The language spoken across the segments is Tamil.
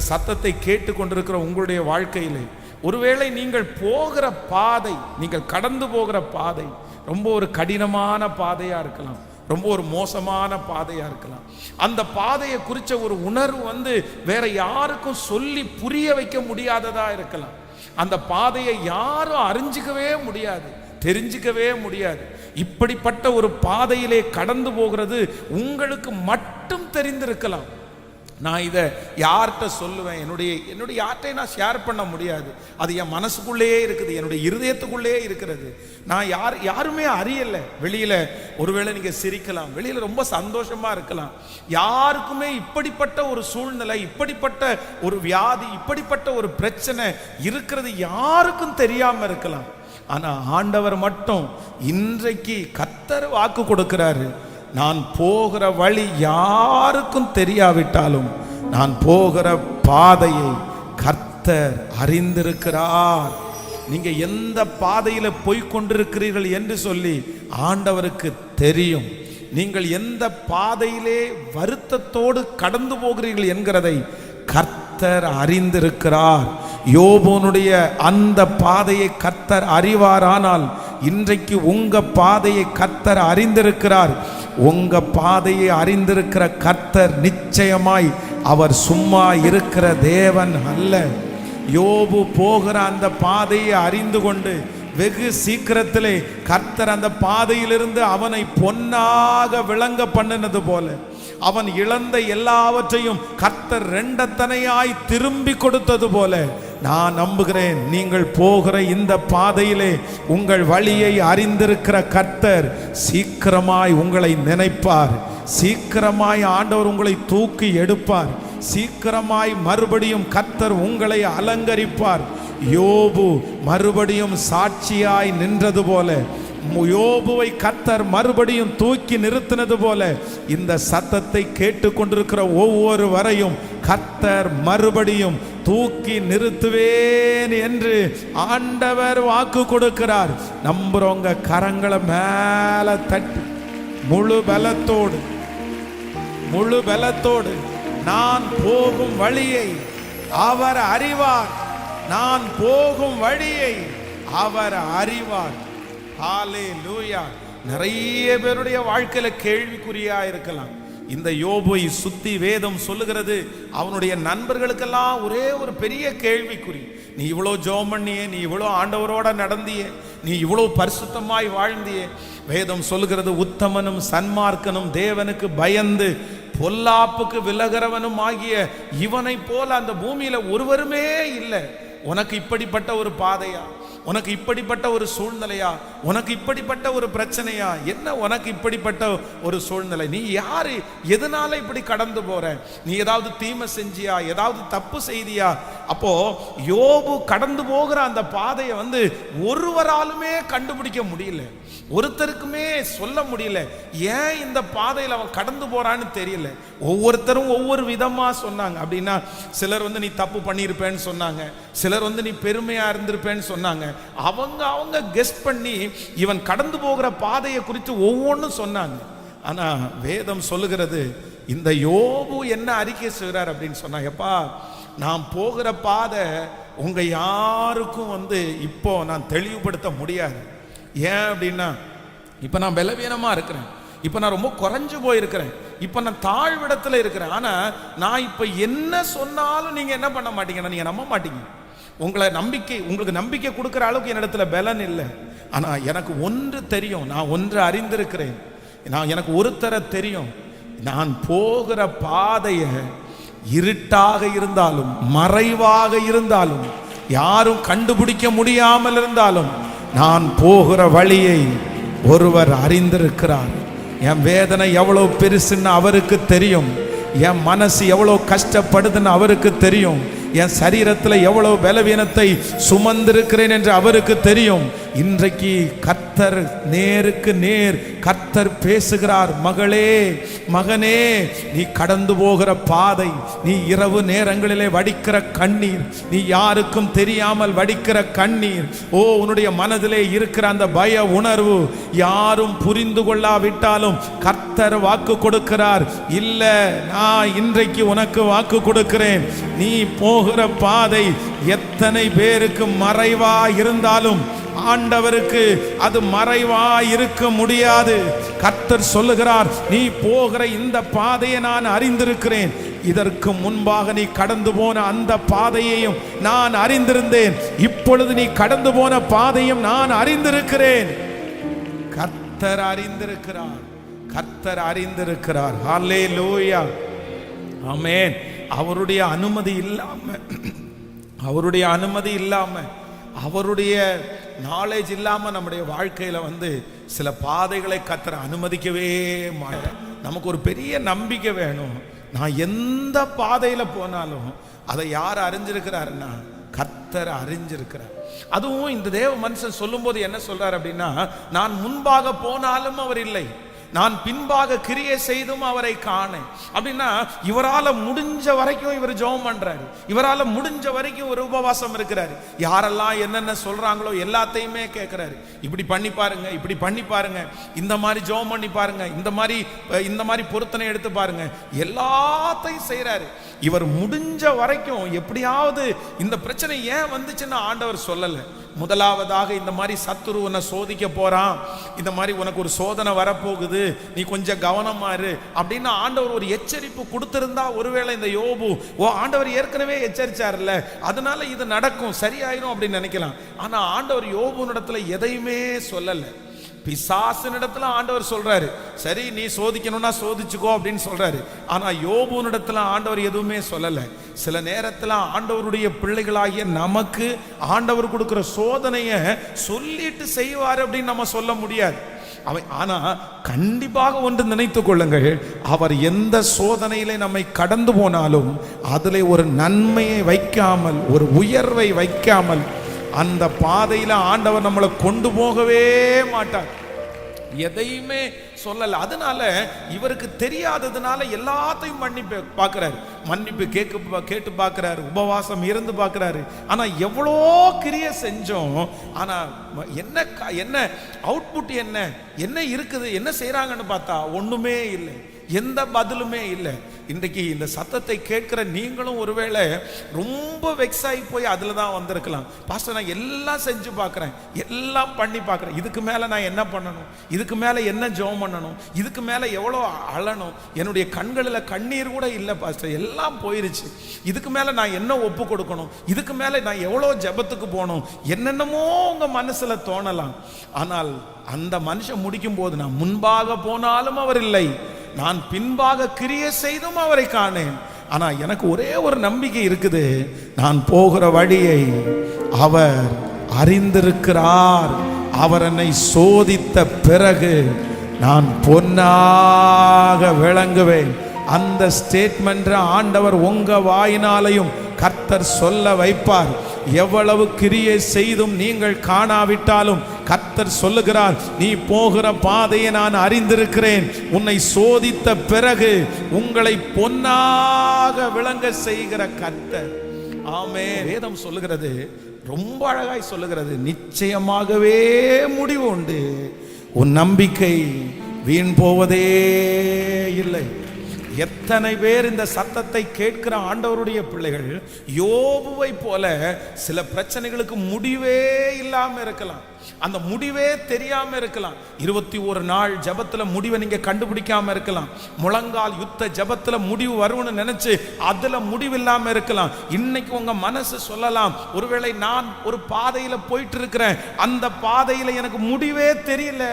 இந்த சத்தத்தை கேட்டு கொண்டிருக்கிற உங்களுடைய வாழ்க்கையிலே ஒருவேளை நீங்கள் போகிற பாதை நீங்கள் கடந்து போகிற பாதை ரொம்ப ஒரு கடினமான பாதையாக இருக்கலாம் ரொம்ப ஒரு மோசமான பாதையாக இருக்கலாம். அந்த பாதையை குறித்த ஒரு உணர்வு வந்து வேற யாருக்கும் சொல்லி புரிய வைக்க முடியாததாக இருக்கலாம். அந்த பாதையை யாரும் அறிஞ்சிக்கவே முடியாது தெரிஞ்சுக்கவே முடியாது. இப்படிப்பட்ட ஒரு பாதையிலே கடந்து போகிறது உங்களுக்கு மட்டும் தெரிந்திருக்கலாம். நான் இதை யார்கிட்ட சொல்லுவேன்? என்னுடைய என்னுடைய யார்கிட்டையும் நான் ஷேர் பண்ண முடியாது. அது என் மனசுக்குள்ளேயே இருக்குது என்னுடைய இருதயத்துக்குள்ளேயே இருக்கிறது. நான் யார் யாருமே அறியலை. வெளியில் ஒருவேளை நீங்கள் சிரிக்கலாம். வெளியில் ரொம்ப சந்தோஷமாக இருக்கலாம். யாருக்குமே இப்படிப்பட்ட ஒரு சூழ்நிலை இப்படிப்பட்ட ஒரு வியாதி இப்படிப்பட்ட ஒரு பிரச்சனை இருக்கிறது யாருக்கும் தெரியாமல் இருக்கலாம். ஆனால் ஆண்டவர் மட்டும் இன்றைக்கு கத்தர் வாக்கு கொடுக்கிறாரு. நான் போகிற வழி யாருக்கும் தெரியாவிட்டாலும் நான் போகிற பாதையை கர்த்தர் அறிந்திருக்கிறார். நீங்க எந்த பாதையில போய் கொண்டிருக்கிறீர்கள் என்று சொல்லி ஆண்டவருக்கு தெரியும். நீங்கள் எந்த பாதையிலே வருத்தத்தோடு கடந்து போகிறீர்கள் என்கிறதை கர்த்தர் அறிந்திருக்கிறார். யோபோனுடைய அந்த பாதையை கர்த்தர் அறிவாரானால் இன்றைக்கு உங்க பாதையை கர்த்தர் அறிந்திருக்கிறார். உங்க பாதையை அறிந்திருக்கிற கர்த்தர் நிச்சயமாய் அவர் சும்மா இருக்கிற தேவன் அல்ல. யோபு போகிற அந்த பாதையை அறிந்து கொண்டு வெகு சீக்கிரத்திலே கர்த்தர் அந்த பாதையிலிருந்து அவனை பொன்னாக விளங்க பண்ணினது போல அவன் இழந்த எல்லாவற்றையும் கர்த்தர் ரெண்டத்தனையாய் திரும்பி கொடுத்தது போல நான் நம்புகிறேன். நீங்கள் போகிற இந்த பாதையிலே உங்கள் வழியை அறிந்திருக்கிற கர்த்தர் சீக்கிரமாய் உங்களை நினைப்பார். சீக்கிரமாய் ஆண்டவர் உங்களை தூக்கி எடுப்பார். சீக்கிரமாய் மறுபடியும் கர்த்தர் உங்களை அலங்கரிப்பார். யோபு மறுபடியும் சாட்சியாய் நின்றது போல யோபுவை கர்த்தர் மறுபடியும் தூக்கி நிறுத்தினது போல இந்த சத்தத்தை கேட்டுக்கொண்டிருக்கிற ஒவ்வொரு வரையும் கர்த்தர் மறுபடியும் தூக்கி நிறுத்துவேன் என்று ஆண்டவர் வாக்கு கொடுக்கிறார். நம்புறவங்க கரங்களை மேல தட்டி முழு பலத்தோடு முழு பலத்தோடு நான் போகும் வழியை அவர் அறிவார். நான் போகும் வழியை அவர் அறிவார். ஹாலே லூயா நிறைய பேருடைய வாழ்க்கையில கேள்விக்குறியா இருக்கலாம். இந்த யோபை சுத்தி வேதம் சொல்லுகிறது. அவனுடைய நண்பர்களுக்கெல்லாம் ஒரே ஒரு பெரிய கேள்விக்குறி. நீ இவ்வளோ ஜோம் பண்ணியே நீ இவ்வளோ ஆண்டவரோட நடந்தியே நீ இவ்வளோ பரிசுத்தமாய் வாழ்ந்தியே. வேதம் சொல்லுகிறது உத்தமனும் சன்மார்க்கனும் தேவனுக்கு பயந்து பொல்லாப்புக்கு விலகிறவனும் ஆகிய இவனை போல அந்த பூமியில ஒருவருமே இல்லை. உனக்கு இப்படிப்பட்ட ஒரு பாதையா? உனக்கு இப்படிப்பட்ட ஒரு சூழ்நிலையா? உனக்கு இப்படிப்பட்ட ஒரு பிரச்சனையா? என்ன உனக்கு இப்படிப்பட்ட ஒரு சூழ்நிலை? நீ யாரு? எதனால இப்படி கடந்து போற? நீ ஏதாவது தீமை செஞ்சியா? ஏதாவது தப்பு செய்தியா? அப்போ யோபு கடந்து போகிற அந்த பாதையை வந்து ஒருவராலுமே கண்டுபிடிக்க முடியல. ஒருத்தருக்குமே சொல்ல முடியல. ஏன் இந்த பாதையில் அவன் கடந்து போறான்னு தெரியல. ஒவ்வொருத்தரும் ஒவ்வொரு விதமாக சொன்னாங்க. அப்படின்னா சிலர் வந்து நீ தப்பு பண்ணியிருப்பேன்னு சொன்னாங்க. சிலர் வந்து நீ பெருமையாக இருந்திருப்பேன்னு சொன்னாங்க. அவங்க அவங்க கெஸ்ட் பண்ணி இவன் கடந்து போகிற பாதையை குறித்து ஒவ்வொன்றும் சொன்னாங்க. ஆனால் வேதம் சொல்லுகிறது இந்த யோபு என்ன அறிக்கை செய்கிறார் அப்படின்னு சொன்னா எப்பா நான் போகிற பாதை உங்கள் யாருக்கும் வந்து இப்போ நான் தெளிவுபடுத்த முடியாது. ஏன் அப்படின்னா இப்போ நான் பலவீனமாக இருக்கிறேன். இப்போ நான் ரொம்ப குறைஞ்சு போயிருக்கிறேன். இப்போ நான் தாழ்விடத்தில் இருக்கிறேன். ஆனால் நான் இப்போ என்ன சொன்னாலும் நீங்கள் என்ன பண்ண மாட்டீங்கன்னா நீங்கள் நம்ப மாட்டீங்க. உங்களை நம்பிக்கை உங்களுக்கு நம்பிக்கை கொடுக்குற அளவுக்கு என்னிடத்துல பலன் இல்லை. ஆனால் எனக்கு ஒன்று தெரியும். நான் ஒன்று அறிந்திருக்கிறேன். நான் எனக்கு ஒருத்தரை தெரியும். நான் போகிற பாதையை இருட்டாக இருந்தாலும் மறைவாக இருந்தாலும் யாரும் கண்டுபிடிக்க முடியாமல் இருந்தாலும் நான் போகிற வழியை ஒருவர் அறிந்திருக்கிறார். என் வேதனை எவ்வளோ பெருசுன்னு அவருக்கு தெரியும். என் மனசு எவ்வளோ கஷ்டப்படுதுன்னு அவருக்கு தெரியும். என் சரீரத்தில் எவ்வளவு பலவீனத்தை சுமந்திருக்கிறேன் என்று அவருக்கு தெரியும். இன்றைக்கு கர்த்தர் நேருக்கு நேர் கர்த்தர் பேசுகிறார் மகளே மகனே நீ கடந்து போகிற பாதை நீ இரவு நேரங்களிலே வடிக்கிற கண்ணீர் நீ யாருக்கும் தெரியாமல் வடிக்கிற கண்ணீர். ஓ உன்னுடைய மனதிலே இருக்கிற அந்த பய உணர்வு யாரும் புரிந்து கொள்ளாவிட்டாலும் கர்த்தர் வாக்கு கொடுக்கிறார். இல்ல நான் இன்றைக்கு உனக்கு வாக்கு கொடுக்கிறேன். நீ போ போகிற பாதை எத்தனை பேருக்கு மறைவா இருந்தாலும் ஆண்டவருக்கு அது மறைவா இருக்க முடியாது. கர்த்தர் சொல்லுகிறார் நீ போகிற இந்த பாதையை நான் அறிந்திருக்கிறேன். இதற்கு முன்பாக நீ கடந்து போன அந்த பாதையையும் நான் அறிந்திருந்தேன். இப்பொழுது நீ கடந்து போன பாதையும் நான் அறிந்திருக்கிறேன். கர்த்தர் அறிந்திருக்கிறார். கர்த்தர் அறிந்திருக்கிறார். ஹalலே லூயா ஆமென் அவருடைய அனுமதி இல்லாம அவருடைய அனுமதி இல்லாம அவருடைய நாலேஜ் இல்லாம நம்முடைய வாழ்க்கையில வந்து சில பாதைகளை கத்துற அனுமதிக்கவே மாட்டேன் நமக்கு ஒரு பெரிய நம்பிக்கை வேணும். நான் எந்த பாதையில போனாலும் அதை யார் அறிஞ்சிருக்கிறாருன்னா கத்தர் அறிஞ்சிருக்கிறார். அதுவும் இந்த தேவ மனுஷன் சொல்லும்போது என்ன சொல்றாரு அப்படின்னா நான் முன்பாக போனாலும் அவர் இல்லை. நான் பின்பாக கிரியை செய்தும் அவரை காணேன். அப்படின்னா இவரால முடிஞ்ச வரைக்கும் இவர் ஜெபம் பண்றாரு. இவரால முடிஞ்ச வரைக்கும் ஒரு உபவாசம் இருக்கிறாரு. யாரெல்லாம் என்னென்ன சொல்றாங்களோ எல்லாத்தையுமே கேட்கிறாரு இப்படி பண்ணி பாருங்க இப்படி பண்ணி பாருங்க. இந்த மாதிரி ஜெபம் பண்ணி பாருங்க. இந்த மாதிரி இந்த மாதிரி பொருத்தனை எடுத்து பாருங்க. எல்லாத்தையும் செய்யறாரு இவர் முடிஞ்ச வரைக்கும் எப்படியாவது இந்த பிரச்சனை ஏன் வந்துச்சுன்னு ஆண்டவர் சொல்லலை. முதலாவதாக இந்த மாதிரி சத்துரு உன்னை சோதிக்க போறான். இந்த மாதிரி உனக்கு ஒரு சோதனை வரப்போகுது. நீ கொஞ்சம் கவனமா இரு அப்படின்னு ஆண்டவர் ஒரு எச்சரிப்பு கொடுத்திருந்தா ஒருவேளை இந்த யோபு ஓ ஆண்டவர் ஏற்கனவே எச்சரிச்சார்ல அதனால இது நடக்கும் சரியாயிரும் அப்படின்னு நினைக்கலாம். ஆனா ஆண்டவர் யோபுனிடத்துல எதையுமே சொல்லலை. பிசாசினிடத்துல ஆண்டவர் சொல்றாரு. சரி நீ சோதிக்கணும்னா சோதிச்சுக்கோ அப்படின்னு சொல்றாரு. ஆனா யோபுனிடத்துல ஆண்டவர் எதுவுமே சொல்லல. சில நேரத்துல ஆண்டவருடைய பிள்ளைகளாகிய நமக்கு ஆண்டவர் கொடுக்கிற சோதனைய சொல்லிட்டு செய்வார் அப்படின்னு நம்ம சொல்ல முடியாது. அவை ஆனா கண்டிப்பாக ஒன்று நினைத்து கொள்ளுங்கள். அவர் எந்த சோதனையிலே நம்மை கடந்து போனாலும் அதில் ஒரு நன்மையை வைக்காமல் ஒரு உயர்வை வைக்காமல் அந்த பாதையில் ஆண்டவர் நம்மளை கொண்டு போகவே மாட்டார். எதையுமே சொல்லல. அதனால இவருக்கு தெரியாததுனால எல்லாத்தையும் மன்னிப்பு பார்க்குறாரு. மன்னிப்பு கேட்க கேட்டு பார்க்குறாரு. உபவாசம் இருந்து பார்க்குறாரு. ஆனால் எவ்வளோ கிரிய செஞ்சோம். ஆனால் என்ன என்ன அவுட்புட் என்ன? என்ன இருக்குது? என்ன செய்கிறாங்கன்னு பார்த்தா ஒன்றுமே இல்லை. எந்த பதிலுமே இல்லை. இன்றைக்கு இந்த சத்தத்தை கேட்கிற நீங்களும் ஒருவேளை ரொம்ப வெக்ஸ் ஆகி போய் அதில் தான் வந்திருக்கலாம். பாஸ்டர் நான் எல்லாம் செஞ்சு பார்க்குறேன் எல்லாம் பண்ணி பார்க்குறேன் இதுக்கு மேலே நான் என்ன பண்ணணும்? இதுக்கு மேலே என்ன ஜெபம் பண்ணணும்? இதுக்கு மேலே எவ்வளோ அழணும்? என்னுடைய கண்களில் கண்ணீர் கூட இல்லை பாஸ்டர் எல்லாம் போயிருச்சு. இதுக்கு மேலே நான் என்ன ஒப்பு கொடுக்கணும்? இதுக்கு மேலே நான் எவ்வளோ ஜெபத்துக்கு போகணும்? என்னென்னமோ உங்கள் மனசில் தோணலாம். ஆனால் அந்த மனுஷன் முடிக்கும் போது நான் முன்பாக போனாலும் அவர் இல்லை. நான் பின்பாக கிரிய செய்தும் அவரை காணேன். ஆனால் எனக்கு ஒரே ஒரு நம்பிக்கை இருக்குது. நான் போகிற வழியை அவர் அறிந்திருக்கிறார். அவர் என்னை சோதித்த பிறகு நான் பொன்னாக விளங்குவேன். அந்த ஸ்டேட்மெண்ட் ஆண்டவர் உங்க வாயினாலையும் கர்த்தர் சொல்ல வைப்பார். எவ்வளவு கிரியை செய்தும் நீங்கள் காணாவிட்டாலும் கர்த்தர் சொல்லுகிறார் நீ போகிற பாதையை நான் அறிந்திருக்கிறேன். உன்னை சோதித்த பிறகு உங்களை பொன்னாக விளங்க செய்கிற கர்த்தர். ஆமே வேதம் சொல்லுகிறது ரொம்ப அழகாய் சொல்லுகிறது நிச்சயமாகவே முடிவு உண்டு. உன் நம்பிக்கை வீண் போவதே இல்லை. எத் எத்தனை பேர் இந்த சத்தத்தை கேட்கிற ஆண்டவருடைய பிள்ளைகள் யோபுவை போல சில பிரச்சனைகளுக்கு முடிவே இல்லாம இருக்கலாம். அந்த முடிவே தெரியாம இருக்கலாம். இருபத்தி ஒரு நாள் ஜபத்துல முடிவை நீங்க கண்டுபிடிக்காம இருக்கலாம். முழங்கால் யுத்த ஜபத்துல முடிவு வரும்னு நினைச்சு அதுல முடிவு இல்லாம இருக்கலாம். இன்னைக்கு உங்க மனசு சொல்லலாம் ஒருவேளை நான் ஒரு பாதையில போயிட்டு இருக்கிறேன் அந்த பாதையில எனக்கு முடிவே தெரியல.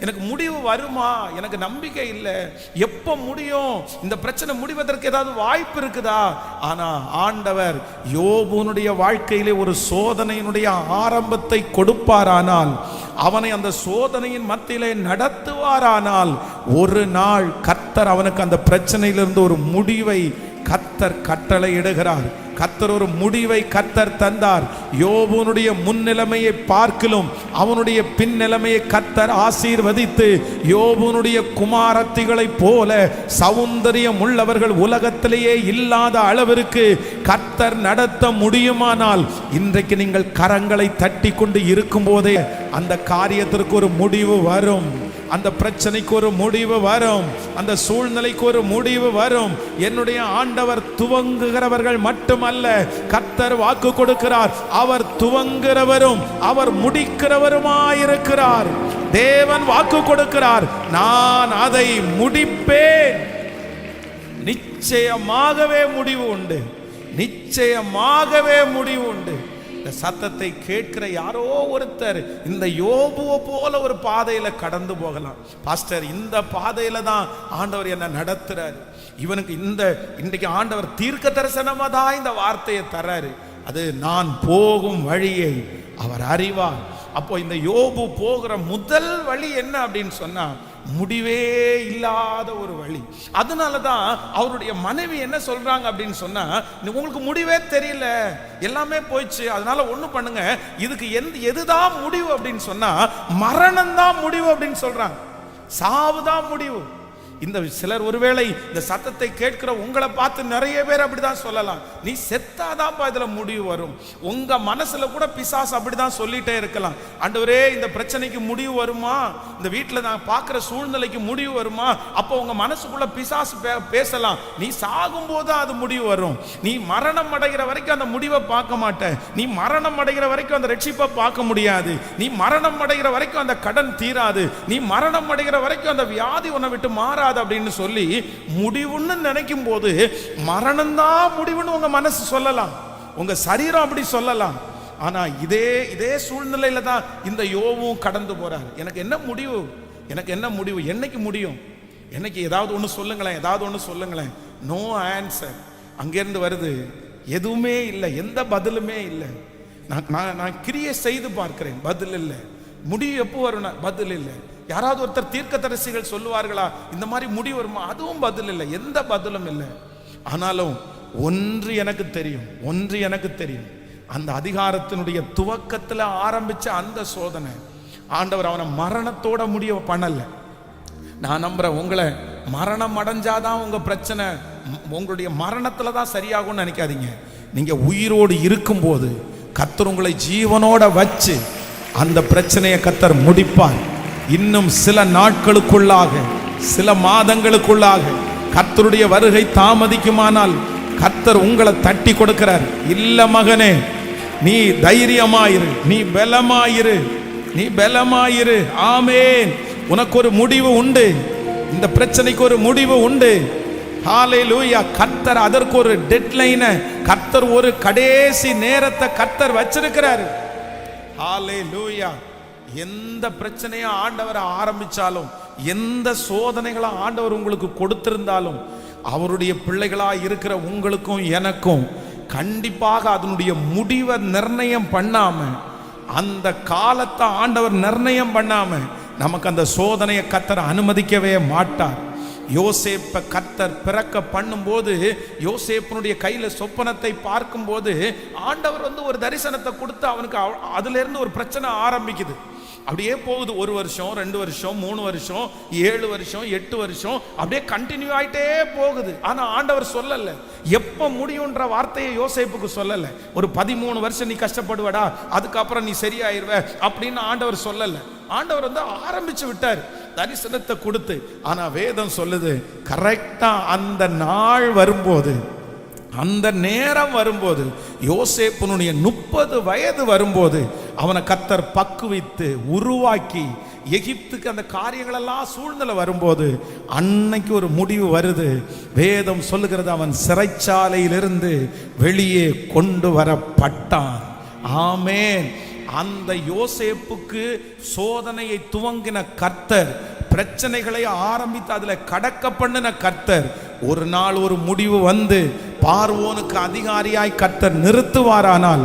எனக்கு முடிவு வருமா? எனக்கு நம்பிக்கை இல்லை. எப்போ முடியும்? இந்த பிரச்சனை பிரச்சனை முடிவதற்கு ஏதாவது வாய்ப்பு இருக்குதா? ஆனா ஆண்டவர் யோபுனுடைய வாழ்க்கையிலே ஒரு சோதனையினுடைய ஆரம்பத்தை கொடுப்பாரானால் அவனை அந்த சோதனையின் மத்தியிலே நடத்துவாரானால் ஒரு நாள் கத்தர் அவனுக்கு அந்த பிரச்சனையிலிருந்து ஒரு முடிவை கத்தர் கட்டளை இடுகிறார் கத்தர் ஒரு முடிவை கத்தர் தந்தார். யோபுனுடைய முன்னிலைமையை பார்க்கிலும் அவனுடைய பின்னிலைமையை கத்தர் ஆசீர்வதித்து யோபுனுடைய குமாரத்திகளைப் போல சௌந்தரியம் உள்ளவர்கள் உலகத்திலேயே இல்லாத அளவிற்கு கத்தர் நடத்த முடியுமானால் இன்றைக்கு நீங்கள் கரங்களை தட்டி கொண்டு இருக்கும்போதே அந்த காரியத்திற்கு ஒரு முடிவு வரும். அந்த பிரச்சனைக்கு ஒரு முடிவு வரும். அந்த சூழ்நிலைக்கு ஒரு முடிவு வரும். என்னுடைய ஆண்டவர் துவங்குகிறவர்கள் மட்டுமல்ல கத்தர் வாக்கு கொடுக்கிறார். அவர் துவங்குகிறவரும் அவர் முடிக்கிறவருமாயிருக்கிறார். தேவன் வாக்கு கொடுக்கிறார். நான் அதை முடிப்பேன். நிச்சயமாகவே முடிவு உண்டு. நிச்சயமாகவே முடிவு உண்டு. இந்த சத்தத்தை கேட்கிற யாரோ ஒருத்தர் இந்த யோபுவை போல ஒரு பாதையில கடந்து போகலாம். பாஸ்டர் இந்த பாதையில தான் ஆண்டவர் என்ன நடத்துறாரு. இவனுக்கு இந்த இன்றைக்கு ஆண்டவர் தீர்க்க தரிசனமாக தான் இந்த வார்த்தையை தர்றாரு. அது நான் போகும் வழியை அவர் அறிவார். அப்போ இந்த யோபு போகிற முதல் வழி என்ன அப்படின்னு சொன்னா முடிவே இல்லாத ஒரு வழி. அதனால தான் அவருடைய மனைவி என்ன சொல்றாங்க அப்படின்னு சொன்னா உங்களுக்கு முடிவே தெரியல. எல்லாமே போயிடுச்சு. அதனால ஒண்ணு பண்ணுங்க. இதுக்கு எந்த எதுதான் முடிவு? அப்படின்னு சொன்னா மரணம் தான் முடிவு அப்படின்னு சொல்றாங்க. சாவு தான் முடிவு. இந்த சிலர் ஒருவேளை இந்த சத்தத்தை கேட்கிற உங்களை பார்த்து நிறைய பேர் அப்படிதான் சொல்லலாம். நீ செத்தாதான்ப்பா இதுல முடிவு வரும். உங்க மனசுல கூட பிசாசு அப்படிதான் சொல்லிட்டே இருக்கலாம். ஆண்டவரே இந்த பிரச்சனைக்கு முடிவு வருமா? இந்த வீட்டில் நான் பார்க்குற சூழ்நிலைக்கு முடிவு வருமா? அப்போ உங்க மனசுக்குள்ள பிசாசு பே- பேசலாம். நீ சாகும்போது அது முடிவு வரும். நீ மரணம் அடைகிற வரைக்கும் அந்த முடிவை பார்க்க மாட்டேன். நீ மரணம் அடைகிற வரைக்கும் அந்த ரட்சிப்பை பார்க்க முடியாது. நீ மரணம் அடைகிற வரைக்கும் அந்த கடன் தீராது. நீ மரணம் அடைகிற வரைக்கும் அந்த வியாதி உன்னை விட்டு மாறாது. அப்படின்னு சொல்லி முடிவுன்னு நினைக்கும் போது மரணம்தான் முடிவுன்னு உங்க மனசு சொல்லலாம். உங்க சரீரம் அப்படி சொல்லலாம். ஆனா இதே இதே சூழ்நிலையில தான் இந்த யோவும் கடந்து போறார். எனக்கு என்ன முடிவு? எனக்கு என்ன முடிவு? என்னைக்கு முடியும்? என்னைக்கு ஏதாவது ஒன்று சொல்லுங்களேன் ஏதாவது ஒன்று சொல்லுங்களேன். நோ ஆன்சர் அங்கேருந்து வருது எதுவுமே இல்லை எந்த பதிலுமே இல்லை. நான் நான் நான் கிரியை செய்து பார்க்கிறேன் பதில் இல்லை. முடிவு எப்போ வரும்னா பதில் இல்லை. யாராவது ஒருத்தர் தீர்க்கதரிசிகள் சொல்லுவார்களா? இந்த மாதிரி முடிவு வருமா? அதுவும் பதில் இல்லை. எந்த பதிலும் இல்லை. ஆனாலும் ஒன்று எனக்கு தெரியும். ஒன்று எனக்கு தெரியும். அந்த அதிகாரத்தினுடைய துவக்கத்தில் ஆரம்பித்த அந்த சோதனை ஆண்டவர் அவனை மரணத்தோட முடிய பண்ணலை. நான் நம்புறேன் உங்களை மரணம் அடைஞ்சாதான் உங்கள் பிரச்சனை உங்களுடைய மரணத்தில் தான் சரியாகும்னு நினைக்காதீங்க. நீங்கள் உயிரோடு இருக்கும்போது கத்தர் உங்களை ஜீவனோட வச்சு அந்த பிரச்சனையை கத்தர் முடிப்பார். இன்னும் சில நாட்களுக்குள்ளாக சில மாதங்களுக்குள்ளாக கர்த்தருடைய வருகை தாமதிக்குமானால் கர்த்தர் உங்களை தட்டி கொடுக்கிறார். இல்ல மகனே நீ தைரியமாயிரு நீ பலமாயிரு நீ பலமாயிரு. ஆமேன். உனக்கு ஒரு முடிவு உண்டு. இந்த பிரச்சனைக்கு ஒரு முடிவு உண்டு. ஹalleluya கர்த்தர் அதற்கு ஒரு டெட்லைனை கர்த்தர் ஒரு கடைசி நேரத்தை கர்த்தர் வச்சிருக்கிறாரு. ஹalleluya எந்த பிரச்சனையை ஆண்டவர் ஆரம்பிச்சாலும் எந்த சோதனைகளை ஆண்டவர் உங்களுக்கு கொடுத்திருந்தாலும் அவருடைய பிள்ளைகளாக இருக்கிற உங்களுக்கும் எனக்கும் கண்டிப்பாக அதனுடைய முடிவை நிர்ணயம் பண்ணாமல் அந்த காலத்தை ஆண்டவர் நிர்ணயம் பண்ணாமல் நமக்கு அந்த சோதனையை கத்தர் அனுமதிக்கவே மாட்டார். யோசேப்பை கத்தர் பிறக்க பண்ணும்போது யோசேப்பனுடைய கையில் சொப்பனத்தை பார்க்கும்போது ஆண்டவர் வந்து ஒரு தரிசனத்தை கொடுத்து அவனுக்கு அவ- ஒரு பிரச்சனை ஆரம்பிக்குது. அப்படியே போகுது ஒரு வருஷம் ரெண்டு வருஷம் மூணு வருஷம் ஏழு வருஷம் எட்டு வருஷம் அப்படியே கண்டினியூ ஆயிட்டே போகுது. ஆனா ஆண்டவர் சொல்லல. எப்ப முடியும்ன்ற வார்த்தையை யோசேப்புக்கு சொல்லல. ஒரு பதிமூணு வருஷம் நீ கஷ்டப்படுவடா அதுக்கப்புறம் நீ சரியாயிருவ அப்படின்னு ஆண்டவர் சொல்லல. ஆண்டவர் வந்து ஆரம்பிச்சு விட்டார். தரிசனத்தை கொடுத்து. ஆனா வேதம் சொல்லுது கரெக்டா அந்த நாள் வரும்போது அந்த நேரம் வரும்போது யோசேப்பனுடைய முப்பது வயது வரும்போது அவனை கத்தர் பக்குவித்து உருவாக்கி எகிப்துக்கு அந்த காரியங்களெல்லாம் சூழ்நிலை வரும்போது அன்னைக்கு ஒரு முடிவு வருது. வேதம் சொல்லுகிறது அவன் சிறைச்சாலையிலிருந்து வெளியே கொண்டு வரப்பட்டான். ஆமேன். அந்த யோசேப்புக்கு சோதனையை துவங்கின கர்த்தர் பிரச்சனைகளை ஆரம்பித்து அதில் கடக்க பண்ணின கர்த்தர் ஒரு நாள் ஒரு முடிவு வந்து பார்வோனுக்கு அதிகாரியாய் கர்த்தர் நிறுத்துவாரானால்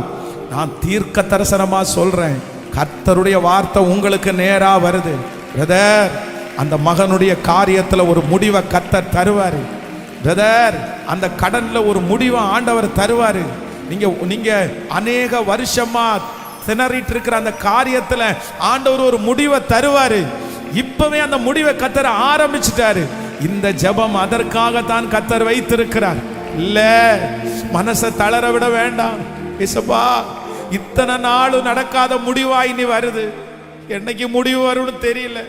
நான் தீர்க்க தரிசனமா சொல்றேன். கர்த்தருடைய வார்த்தை உங்களுக்கு நேரா வருது. பிரதர் அந்த மகனுடைய காரியத்துல ஒரு முடிவை கத்தர் தருவாரு. பிரதர் அந்த கடன்ல ஒரு முடிவை ஆண்டவர் தருவாரு. நீங்க நீங்க அநேக வருஷமா திணறிட்டு இருக்கிற அந்த காரியத்துல ஆண்டவர் ஒரு முடிவை தருவாரு. இப்பவே அந்த முடிவை கத்தர ஆரம்பிச்சிட்டாரு. இந்த ஜெபம் அதற்காகத்தான் கத்தர் வைத்திருக்கிறார். இல்ல மனசை தளர விட வேண்டாம். இசப்பா இத்தனை நாளும் நடக்காத முடிவா இனி வருது. என்னைக்கு முடிவு வரும்னு தெரியல.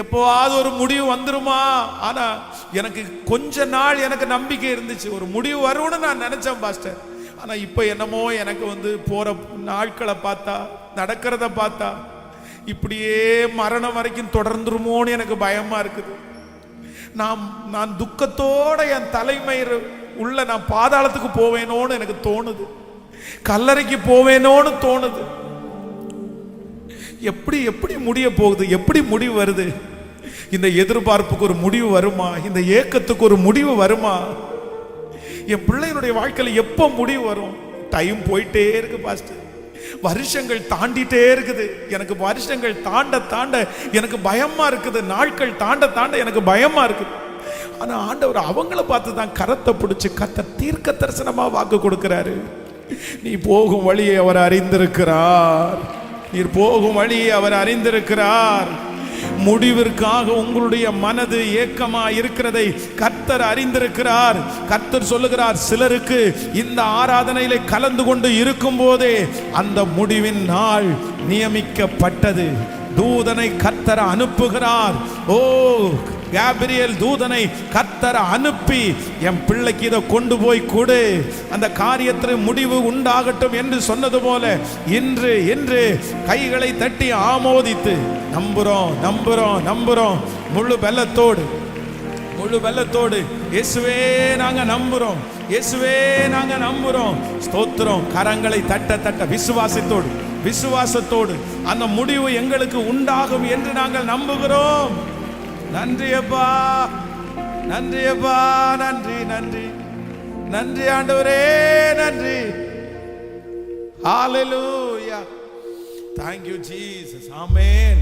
எப்போவாவது ஒரு முடிவு வந்துருமா? ஆனா எனக்கு கொஞ்ச நாள் எனக்கு நம்பிக்கை இருந்துச்சு. ஒரு முடிவு வரும்னு நான் நினைச்சேன் பாஸ்டர். ஆனா இப்போ என்னமோ எனக்கு வந்து போற நாட்களை பார்த்தா நடக்கிறத பார்த்தா இப்படியே மரணம் வரைக்கும் தொடர்ந்துருமோன்னு எனக்கு பயமா இருக்குது. நான் நான் துக்கத்தோட என் தலைமயிர் உள்ள நான் பாதாளத்துக்கு போவேனோன்னு எனக்கு தோணுது. கல்லறைக்கு போவேனோன்னு தோணுது. எப்படி எப்படி முடிய போகுது? எப்படி முடிவு வருது? இந்த எதிர்பார்ப்புக்கு ஒரு முடிவு வருமா? இந்த ஏக்கத்துக்கு ஒரு முடிவு வருமா? என் பிள்ளையினுடைய வாழ்க்கையில் எப்போ முடிவு வரும்? டைம் போயிட்டே இருக்கு பாஸ்டர் வருஷங்கள் தாண்டிட்டே இருக்குது. எனக்கு வருஷங்கள் தாண்ட தாண்ட எனக்கு பயமா இருக்குது. நாட்கள் தாண்ட தாண்ட எனக்கு பயமா இருக்குது. ஆனால் ஆண்டவர் அவங்கள பார்த்து தான் கரத்தை பிடிச்சி கத்த தீர்க்க தரிசனமா வாக்கு கொடுக்கிறாரு. நீ போகும் வழியை அவர் அறிந்திருக்கிறார். நீர் போகும் வழியை அவர் அறிந்திருக்கிறார். முடிவிற்காக உங்களுடைய மனது ஏக்கமா இருக்கிறதை கர்த்தர் அறிந்திருக்கிறார். கர்த்தர் சொல்லுகிறார் சிலருக்கு இந்த ஆராதனையில கலந்து கொண்டு இருக்கும் போதே அந்த முடிவின் நாள் நியமிக்கப்பட்டது. தூதனை கர்த்தர் அனுப்புகிறார். ஓ கேப்ரியல் தூதனை கத்தர அனுப்பி என் பிள்ளைக்கு இதை கொண்டு போய் கொடு. அந்த காரியத்தில் முடிவு உண்டாகட்டும் என்று சொன்னது போல இன்று இன்று கைகளை தட்டி ஆமோதித்து நம்புறோம் நம்புறோம் நம்புறோம். முழு வெள்ளத்தோடு முழு வெள்ளத்தோடு இயேசுவே நாங்க நம்புறோம். இயேசுவே நாங்க நம்புறோம். ஸ்தோத்திரம். கரங்களை தட்ட தட்ட விசுவாசத்தோடு விசுவாசத்தோடு. அந்த முடிவு எங்களுக்கு உண்டாகும் என்று நாங்கள் நம்புகிறோம். நன்றி அப்பா நன்றி அப்பா நன்றி. நன்றி நன்றி ஆண்டவரே நன்றி. ஹalleluya thank you jesus. Amen.